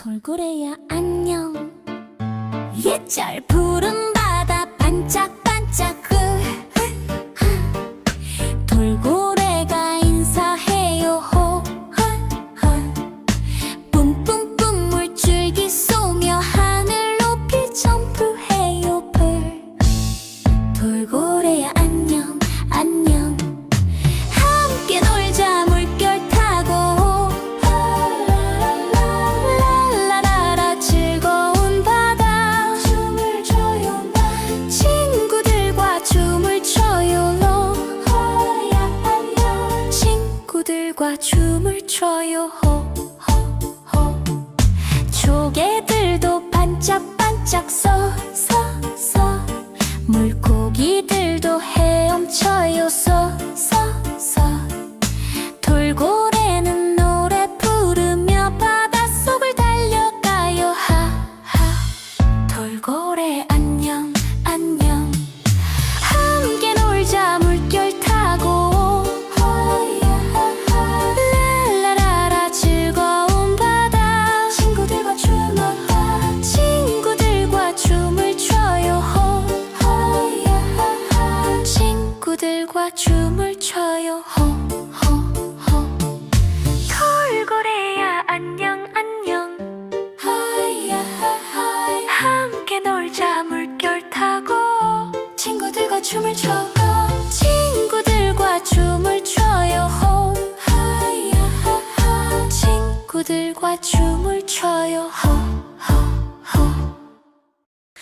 돌고래야 안녕. 예절 푸른 바다 반짝 친구들과 춤을 춰요. 호호호. 조개들도 반짝반짝 서서서. 물고기들도 헤 친구들과 춤을 춰요. 호호호 돌고래야 안녕 안녕. 하야 하이 함께 놀자 물결 타고. 친구들과 춤을 춰. 친구들과 춤을 춰요. 호 하야 하하. 친구들과 춤을 춰요. 호